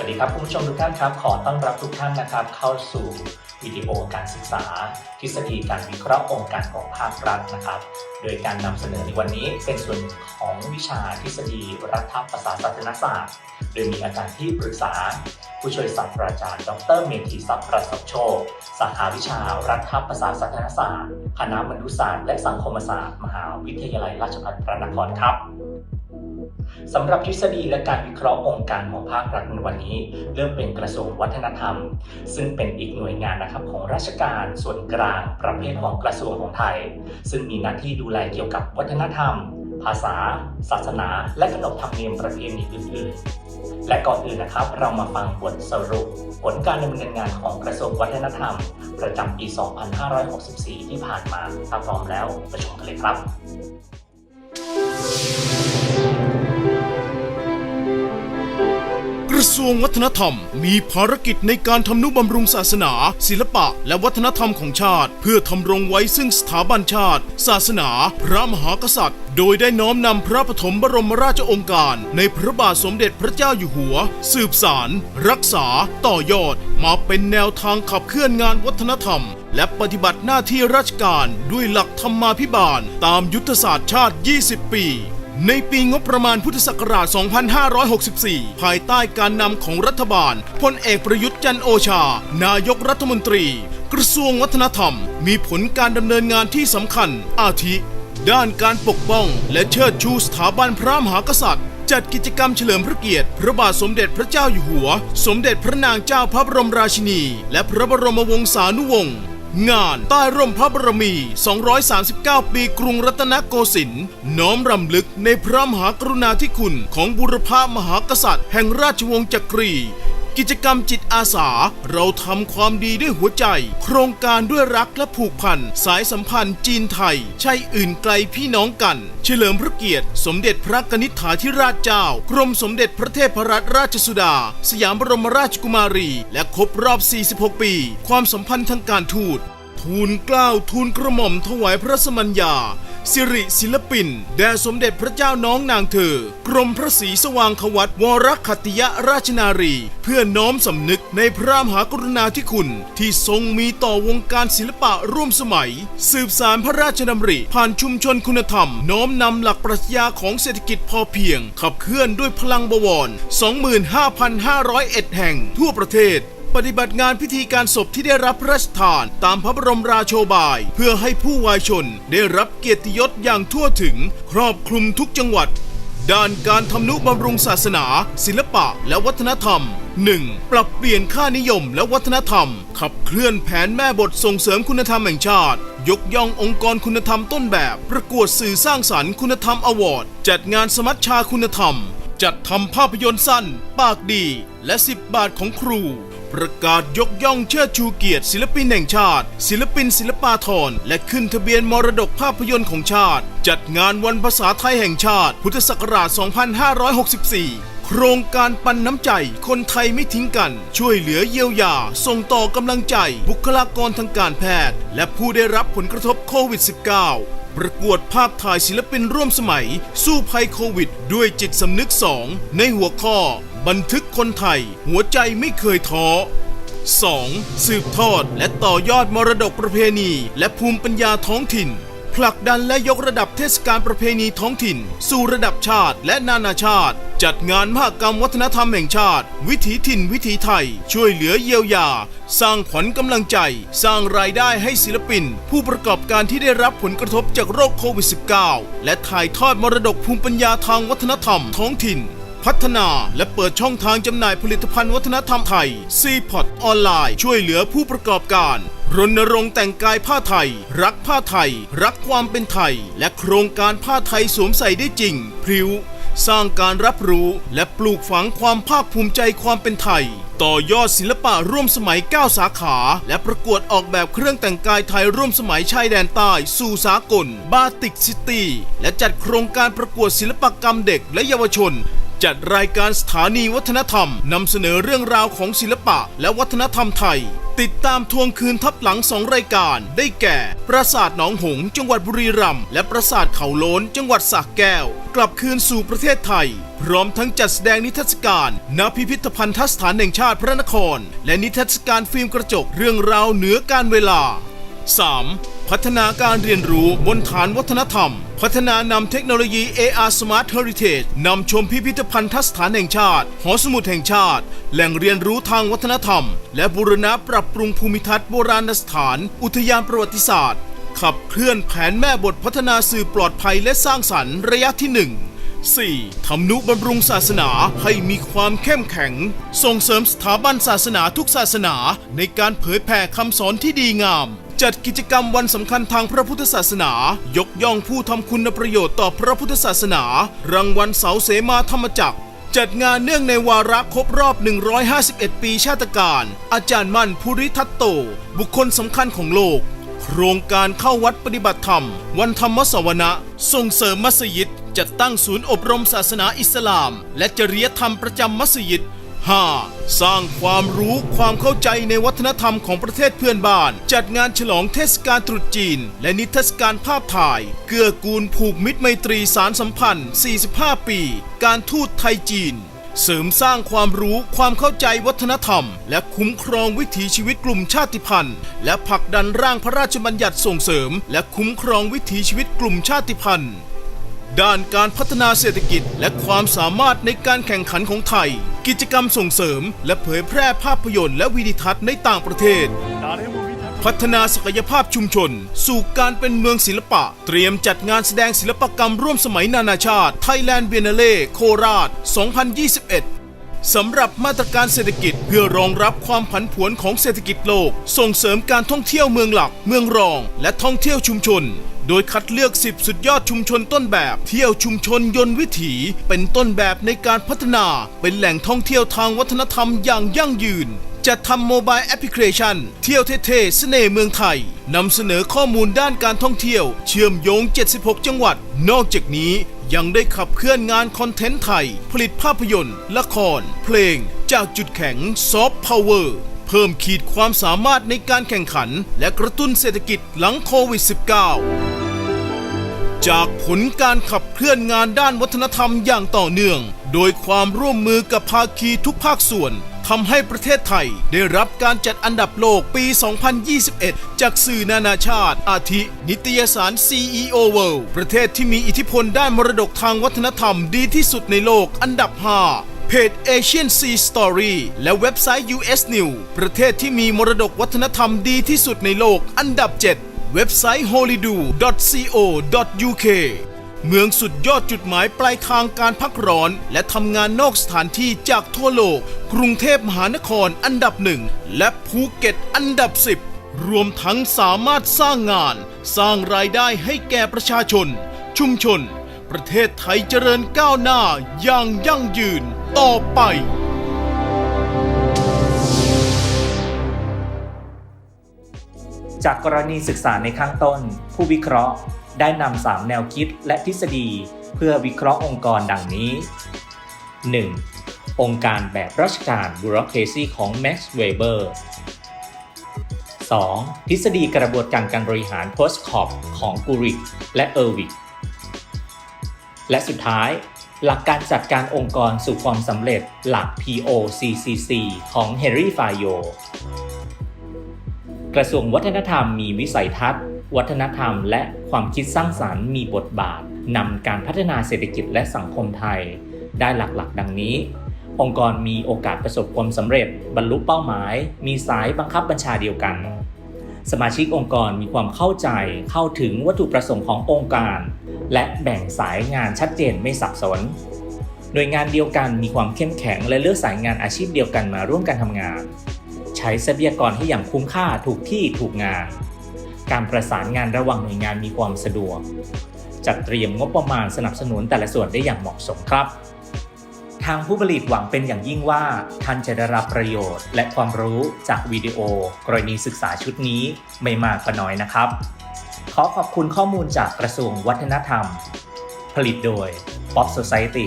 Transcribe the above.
สวัสดีครับคุณผู้ชมทุกท่านครับ ขอต้อนรับทุกท่านนะครับ เข้าสู่วิดีโอการศึกษา ทฤษฎีการวิเคราะห์องค์การของภาครัฐนะครับ โดยการนำเสนอในวันนี้เป็นส่วนของวิชาทฤษฎีรัฐประศาสนศาสตร์ โดยมีอาจารย์ที่ปรึกษา ผู้ช่วยศาสตราจารย์ ดรเมธีทรัพย์ประสบโชคสาขาวิชารัฐประศาสนศาสตร์ คณะมนุษยศาสตร์ และสังคมศาสตร์ มหาวิทยาลัยราชภัฏพระนครครับ สำหรับทฤษฎีและการวิเคราะห์องค์การของภาครัฐในวันนี้ เริ่มเป็นกระทรวงวัฒนธรรม ซึ่งเป็นอีกหน่วยงานนะครับของราชการส่วนกลางประเภทของกระทรวงของไทย ซึ่งมีหน้าที่ดูแลเกี่ยวกับวัฒนธรรม ภาษา ศาสนา และขนบธรรมเนียมประเพณีอื่นๆ และก่อนอื่นนะครับ เรามาฟังบทสรุป ผลการดำเนินงานของกระทรวงวัฒนธรรม ประจำปี 2564 ที่ผ่านมาถ้าพร้อมแล้วไปชมกันเลยครับ ทรวงวัฒนธรรม มีภารกิจในการทำนุบำรุงศาสนา ศิลปะ และวัฒนธรรมของชาติ เพื่อทำรงไว้ซึ่งสถาบันชาติ ศาสนา พระมหากษัตริย์ โดยได้น้อมนำพระปฐมบรมราชองค์การ ในพระบาทสมเด็จพระเจ้าอยู่หัว สืบสาร รักษา ต่อยอด มาเป็นแนวทางขับเคลื่อนงานวัฒนธรรมและปฏิบัติหน้าที่ราชการด้วยหลักธรรมาภิบาล ตามยุทธศาสตร์ชาติ 20 ปี ในปีงบประมาณพุทธศักราช 2564 ภายใต้การนำของรัฐบาลพลเอกประยุทธ์จันโอชา นายกรัฐมนตรี กระทรวงวัฒนธรรม มีผลการดำเนินงานที่สำคัญ อาทิ ด้านการปกป้อง และเชิดชูสถาบันพระมหากษัตริย์ จัดกิจกรรมเฉลิมพระเกียรติ พระบาทสมเด็จพระเจ้าอยู่หัว สมเด็จพระนางเจ้าพระบรมราชินี และพระบรมวงศานุวงศ์ งานใต้ร่มพระบรมี 239 ปีกรุงรัตนโกสินทร์น้อมรำลึกในพระมหากรุณาธิคุณของบุรพามหากษัตริย์ แห่งราชวงศ์จักรี กิจกรรมจิตอาสา เราทำความดีด้วยหัวใจ โครงการด้วยรักและผูกพัน สายสัมพันธ์จีนไทย ใช่อื่นไกลพี่น้องกัน เฉลิมพระเกียรติ สมเด็จพระกนิษฐาธิราชเจ้า กรมสมเด็จพระเทพรัตนราชสุดา สยามบรมราชกุมารี และครบรอบ 46 ปี ความสัมพันธ์ทางการทูตทูลเกล้าทูลกระหม่อมถวายพระสมัญญา สิริศิลปิน แด่สมเด็จพระเจ้าน้องนางเธอ กรมพระศรีสว่างขวัตวรคตติยราชนารี เพื่อน้อมสำนึกในพระมหากรุณาธิคุณ ที่ทรงมีต่อวงการศิลปะร่วมสมัย สืบสารพระราชดำริ ผ่านชุมชนคุณธรรม น้อมนำหลักปรัชญาของเศรษฐกิจพอเพียง ขับเคลื่อนด้วยพลังบวร 25,501 แห่ง ทั่วประเทศ ปฏิบัติงานพิธีการศพที่ได้รับพระราชทานตามพระบรมราโชบาย เพื่อให้ผู้วายชนได้รับเกียรติยศอย่างทั่วถึง ครอบคลุมทุกจังหวัด ด้านการทำนุบำรุงศาสนา ศิลปะและวัฒนธรรม 1. ปรับเปลี่ยนค่านิยมและวัฒนธรรม ขับเคลื่อนแผนแม่บทส่งเสริมคุณธรรมแห่งชาติ ยกย่ององค์กรคุณธรรมต้นแบบ ประกวดสื่อสร้างสรรค์คุณธรรมอวอร์ด จัดงานสมัชชาคุณธรรม จัดทำภาพยนตร์สั้น ปากดี และ 10 บาทของครู ประกาศยกย่องเชิดชูเกียรติ ศิลปินแห่งชาติ ศิลปินศิลปาธรและขึ้นทะเบียนมรดกภาพยนตร์ของชาติ จัดงานวันภาษาไทยแห่งชาติ พุทธศักราช 2564 โครงการปันน้ำใจ คนไทยไม่ทิ้งกัน ช่วยเหลือเยียวยา ส่งต่อกำลังใจ บุคลากรทางการแพทย์ และผู้ได้รับผลกระทบโควิด -19 ประกวดภาพถ่ายศิลปินร่วมสมัย สู้ภัยโควิด ด้วยจิตสำนึกสองในหัวข้อ บันทึกคนไทย หัวใจไม่เคยท้อ 2. สืบทอดและต่อยอดมรดกประเพณี และภูมิปัญญาท้องถิ่น ผลักดันและยกระดับเทศกาลประเพณีท้องถิ่น สู่ระดับชาติและนานาชาติ จัดงานมหกรรมวัฒนธรรมแห่งชาติ วิถีถิ่นวิถีไทย ช่วยเหลือเยียวยา สร้างขวัญกำลังใจ สร้างรายได้ให้ศิลปิน ผู้ประกอบการที่ได้รับผลกระทบจากโรคโควิด -19 และถ่ายทอดมรดกภูมิปัญญาทางวัฒนธรรมท้องถิ่น พัฒนา และเปิดช่องทางจำหน่ายผลิตภัณฑ์วัฒนธรรมไทย c p o t ออนไลน์ช่วยเหลือผู้ประกอบการรณรงค์แต่งกายผ้าไทย รักผ้าไทย รักความเป็นไทย และโครงการผ้าไทยสวมใส่ได้จริง พริ้ว สร้างการรับรู้และปลูกฝังความภาคภูมิใจความเป็นไทย ต่อยอดศิลปะร่วมสมัย 9 สาขา และประกวดออกแบบเครื่องแต่งกายไทยร่วมสมัยชายแดนใต้สู่สากล บาติกซิตี้ และจัดโครงการประกวดศิลปกรรมเด็กและเยาวชน จัดรายการสถานีวัฒนธรรมนำเสนอเรื่องราวของศิลปะและวัฒนธรรมไทย ติดตามทวงคืนทับหลังสองรายการ ได้แก่ ปราสาทหนองหง จังหวัดบุรีรัมย์และปราสาทเขาโล้นจังหวัดสระแก้ว กลับคืนสู่ประเทศไทย พร้อมทั้งจัดแสดงนิทรรศการณพิพิธภัณฑสถานแห่งชาติพระนคร และนิทรรศการฟิล์มกระจกเรื่องราวเหนือการเวลา 3. พัฒนาการเรียนรู้บนฐานวัฒนธรรม พัฒนานำเทคโนโลยี AR Smart Heritage นำชมพิพิธภัณฑสถานแห่งชาติ หอสมุดแห่งชาติ แหล่งเรียนรู้ทางวัฒนธรรม และบูรณะปรับปรุงภูมิทัศน์โบราณสถาน อุทยานประวัติศาสตร์ ขับเคลื่อนแผนแม่บทพัฒนาสื่อปลอดภัยและสร้างสรรค์ระยะที่ 1 4. ทำนุบำรุงศาสนาให้มีความเข้มแข็ง ส่งเสริมสถาบันศาสนาทุกศาสนาในการเผยแผ่คำสอนที่ดีงาม จัดกิจกรรมวันสำคัญทางพระพุทธศาสนา ยกย่องผู้ทำคุณประโยชน์ต่อพระพุทธศาสนา รางวัลเสาเสมาธรรมจักรจัดงานเนื่องในวาระครบรอบ 151 ปีชาติการ อาจารย์มั่นภูริทัตโต บุคคลสำคัญของโลก โครงการเข้าวัดปฏิบัติธรรม วันธรรมสวนะส่งเสริมมัสยิด จัดตั้งศูนย์อบรมศาสนาอิสลาม และจริยธรรมประจำมัสยิด 5. สร้างความรู้ความเข้าใจในวัฒนธรรมของประเทศเพื่อนบ้าน จัดงานฉลองเทศกาลตรุษจีน และนิทรรศการภาพถ่าย เกื้อกูลผูกมิตรไมตรีสารสัมพันธ์ 45 ปี การทูตไทยจีน เสริมสร้างความรู้ความเข้าใจวัฒนธรรม และคุ้มครองวิถีชีวิตกลุ่มชาติพันธุ์ และผลักดันร่างพระราชบัญญัติส่งเสริม และคุ้มครองวิถีชีวิตกลุ่มชาติพันธุ์ ด้านการพัฒนาเศรษฐกิจและความสามารถในการแข่งขันของไทย กิจกรรมส่งเสริม และเผยแพร่ภาพยนตร์และวิดีทัศน์ในต่างประเทศ พัฒนาศักยภาพชุมชน สู่การเป็นเมืองศิลปะ เตรียมจัดงานแสดงศิลปกรรมร่วมสมัยนานาชาติ Thailand Biennale โคราช 2021สำหรับมาตรการเศรษฐกิจเพื่อรองรับความผันผวนของเศรษฐกิจโลก ส่งเสริมการท่องเที่ยวเมืองหลัก เมืองรอง และท่องเที่ยวชุมชน โดยคัดเลือก 10 สุดยอดชุมชนต้นแบบ เที่ยวชุมชนยนต์วิถีเป็นต้นแบบในการพัฒนา เป็นแหล่งท่องเที่ยวทางวัฒนธรรมอย่างยั่งยืนจัดทำโมบายแอปพลิเคชัน เที่ยวเท่ๆเสน่ห์เมืองไทยนำเสนอข้อมูลด้านการท่องเที่ยว เชื่อมโยง 76 จังหวัด นอกจากนี้ยังได้ขับเคลื่อนงานคอนเทนต์ไทย ผลิตภาพยนตร์ ละคร เพลง จากจุดแข็งซอฟต์พาวเวอร์เพิ่มขีดความสามารถในการแข่งขัน และกระตุ้นเศรษฐกิจหลังโควิด -19 จากผลการขับเคลื่อนงานด้านวัฒนธรรมอย่างต่อเนื่อง โดยความร่วมมือกับภาคีทุกภาคส่วนทำให้ประเทศไทยได้รับการจัดอันดับโลกปี 2021 จากสื่อนานาชาติ อาทิ นิตยสาร CEO World ประเทศที่มีอิทธิพลด้านมรดกทางวัฒนธรรมดีที่สุดในโลกอันดับ 5เพจ Asian Sea Story และเว็บไซต์ US News ประเทศที่มีมรดกวัฒนธรรมดีที่สุดในโลกอันดับ 7 เว็บไซต์ holido.co.uk เมืองสุดยอดจุดหมายปลายทางการพักร้อน และทำงานนอกสถานที่จากทั่วโลก กรุงเทพมหานครอันดับหนึ่ง และภูเก็ตอันดับ 10 รวมทั้งสามารถสร้างงาน สร้างรายได้ให้แก่ประชาชน ชุมชน ประเทศไทยเจริญก้าวหน้าอย่างยั่งยืนต่อไป จากกรณีศึกษาในข้างต้น ผู้วิเคราะห์ได้นำสามแนวคิดและทฤษฎี เพื่อวิเคราะห์องค์กรดังนี้ 1. องค์การแบบราชการ bureaucracy ของ Max Weber 2. ทฤษฎีกระบวนการการบริหาร post cop ของ g u r i c และ e r w i c และสุดท้าย หลักการจัดการองค์กรสู่ความสำเร็จหลัก POCCC ของ Henry Fayol กระทรวงวัฒนธรรมมีวิสัยทัศน์ วัฒนธรรม และความคิดสร้างสารรค์มีบทบาทนำการพัฒนาเศรษฐกิจและสังคมไทย ได้หลักๆ ดังนี้ องค์กรมีโอกาสประสบความสำเร็จ บรรลุเป้าหมาย มีสายบังคับบัญชาเดียวกัน สมาชิกองค์กรมีความเข้าใจเข้าถึงวัตถุประสงค์ขององค์การ และแบ่งสายงานชัดเจนไม่สับสนหน่วยงานเดียวกันมีความเข้มแข็งและเลือกสายงานอาชีพเดียวกันมาร่วมกันทำงาน ใช้ทรัพยากรให้อย่างคุ้มค่าถูกที่ถูกงาน การประสานงานระหว่างหน่วยงานมีความสะดวก จัดเตรียมงบประมาณสนับสนุนแต่ละส่วนได้อย่างเหมาะสมครับ ทางผู้ผลิตหวังเป็นอย่างยิ่งว่าท่านจะได้รับประโยชน์ และความรู้จากวิดีโอ กรณีศึกษาชุดนี้ไม่มากก็น้อยนะครับ ขอขอบคุณข้อมูลจากกระทรวงวัฒนธรรม ผลิตโดย Pop Society